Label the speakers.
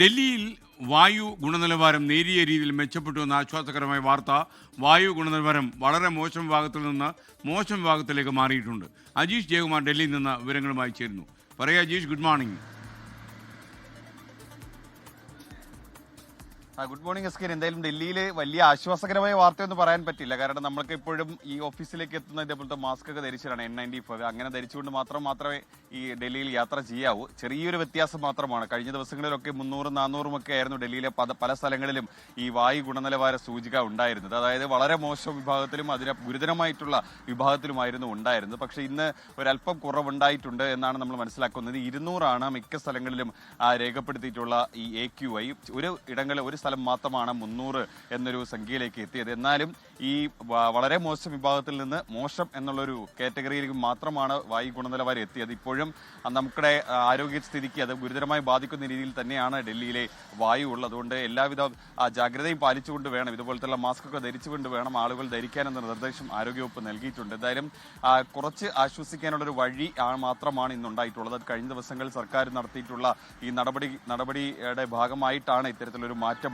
Speaker 1: ഡൽഹിയിൽ വായു ഗുണനിലവാരം നേരിയ രീതിയിൽ മെച്ചപ്പെട്ടു എന്ന ആശ്വാസകരമായ വാർത്ത വായു ഗുണനിലവാരം വളരെ മോശം വിഭാഗത്തിൽ നിന്ന് മോശം വിഭാഗത്തിലേക്ക് മാറിയിട്ടുണ്ട്. അജീഷ് ജയകുമാർ ഡൽഹിയിൽ നിന്ന് വിവരങ്ങളുമായി ചേരുന്നു. പറയാ Ajeesh good morning
Speaker 2: good morning എസ്കേൻ എന്തായാലും ഡൽഹിയിൽ വലിയ ആശ്വാസകരമായ വാർത്തയൊന്നും പറയാൻ പറ്റില്ല. കാരണം നമ്മൾക്ക് ഇപ്പോഴും ഈ ഓഫീസിലേക്ക് എത്തുന്ന ഇതേപോലത്തെ മാസ്ക് ഒക്കെ ധരിച്ചിട്ടാണ് എൻ നയന്റി ഫൈവ് അങ്ങനെ ധരിച്ചുകൊണ്ട് മാത്രം മാത്രമേ ഈ ഡൽഹിയിൽ യാത്ര ചെയ്യാവൂ. ചെറിയൊരു വ്യത്യാസം മാത്രമാണ്. കഴിഞ്ഞ ദിവസങ്ങളിലൊക്കെ മുന്നൂറും നാനൂറും ഒക്കെ ആയിരുന്നു ഡൽഹിയിലെ പല സ്ഥലങ്ങളിലും ഈ വായു ഗുണനിലവാര സൂചിക ഉണ്ടായിരുന്നത്. അതായത് വളരെ മോശം വിഭാഗത്തിലും അതിന് ഗുരുതരമായിട്ടുള്ള വിഭാഗത്തിലുമായിരുന്നു ഉണ്ടായിരുന്നത്. പക്ഷെ ഇന്ന് ഒരല്പം കുറവുണ്ടായിട്ടുണ്ട് എന്നാണ് നമ്മൾ മനസ്സിലാക്കുന്നത്. ഇരുന്നൂറാണ് മിക്ക സ്ഥലങ്ങളിലും രേഖപ്പെടുത്തിയിട്ടുള്ള ഈ എ ക്യു ഐ ഒരു ഇടങ്ങളിൽ ഒരു സ്ഥലം മാത്രമാണ് മുന്നൂറ് എന്നൊരു സംഖ്യയിലേക്ക് എത്തിയത്. എന്നാലും ഈ വളരെ മോശം വിഭാഗത്തിൽ നിന്ന് മോശം എന്നുള്ളൊരു കാറ്റഗറിയിലേക്ക് മാത്രമാണ് വായു ഗുണനിലവാരം എത്തിയത്. ഇപ്പോഴും നമ്മുടെ ആരോഗ്യസ്ഥിതിക്ക് അത് ഗുരുതരമായി ബാധിക്കുന്ന രീതിയിൽ തന്നെയാണ് ഡൽഹിയിലെ വായു ഉള്ളത്. അതുകൊണ്ട് എല്ലാവിധ ജാഗ്രതയും പാലിച്ചുകൊണ്ട് വേണം ഇതുപോലത്തെ മാസ്കൊക്കെ ധരിച്ചുകൊണ്ട് വേണം ആളുകൾ ധരിക്കാനെന്ന നിർദ്ദേശം ആരോഗ്യവകുപ്പ് നൽകിയിട്ടുണ്ട്. എന്തായാലും കുറച്ച് ആശ്വസിക്കാനുള്ളൊരു വഴി മാത്രമാണ് ഇന്നുണ്ടായിട്ടുള്ളത്. കഴിഞ്ഞ ദിവസങ്ങളിൽ സർക്കാർ നടത്തിയിട്ടുള്ള ഈ നടപടി നടപടിയുടെ ഭാഗമായിട്ടാണ് ഇത്തരത്തിലൊരു മാറ്റം